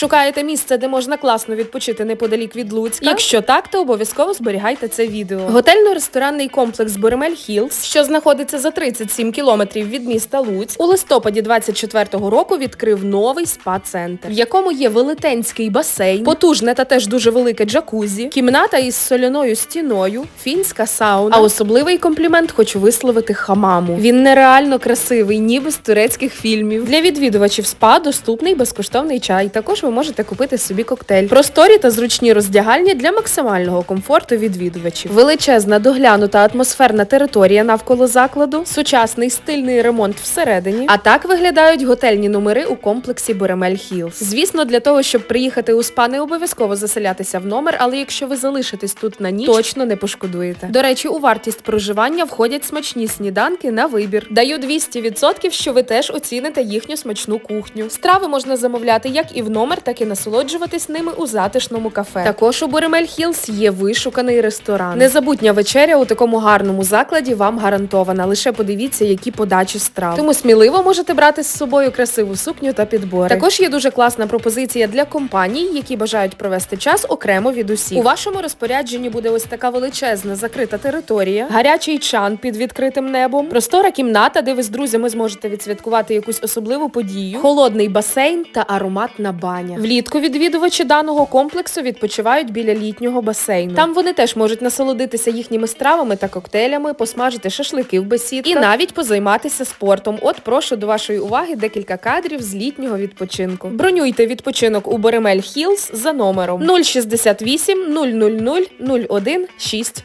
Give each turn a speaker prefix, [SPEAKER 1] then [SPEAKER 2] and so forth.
[SPEAKER 1] Шукаєте місце, де можна класно відпочити неподалік від Луцька? Якщо так, то обов'язково зберігайте це відео. Готельно-ресторанний комплекс Боремель Хілс, що знаходиться за 37 кілометрів від міста Луцьк, у листопаді 24-го року відкрив новий спа-центр, в якому є велетенський басейн, потужне та теж дуже велике джакузі, кімната із соляною стіною, фінська сауна. А особливий комплімент хочу висловити хамаму. Він нереально красивий, ніби з турецьких фільмів. Для відвідувачів спа доступний безкоштовний чай. Також ви можете купити собі коктейль. Просторі та зручні роздягальні для максимального комфорту відвідувачів. Величезна доглянута атмосферна територія навколо закладу, сучасний стильний ремонт всередині. А так виглядають готельні номери у комплексі Боремель Хілс. Звісно, для того, щоб приїхати у спа, не обов'язково заселятися в номер, але якщо ви залишитесь тут на ніч, точно не пошкодуєте. До речі, у вартість проживання входять смачні сніданки на вибір. Даю 200%, що ви теж оціните їхню смачну кухню. Страви можна замовляти як і в номер, так і насолоджуватись ними у затишному кафе. Також у Боремель Хілс є вишуканий ресторан. Незабутня вечеря у такому гарному закладі вам гарантована. Лише подивіться, які подачі страв. Тому сміливо можете брати з собою красиву сукню та підбори. Також є дуже класна пропозиція для компаній, які бажають провести час окремо від усіх. У вашому розпорядженні буде ось така величезна закрита територія, гарячий чан під відкритим небом, простора кімната, де ви з друзями зможете відсвяткувати якусь особливу подію, холодний басейн та ароматна баня. Влітку відвідувачі даного комплексу відпочивають біля літнього басейну. Там вони теж можуть насолодитися їхніми стравами та коктейлями, посмажити шашлики в бесідках і навіть позайматися спортом. От прошу до вашої уваги декілька кадрів з літнього відпочинку. Бронюйте відпочинок у Боремель Хілс за номером 068 000 0160.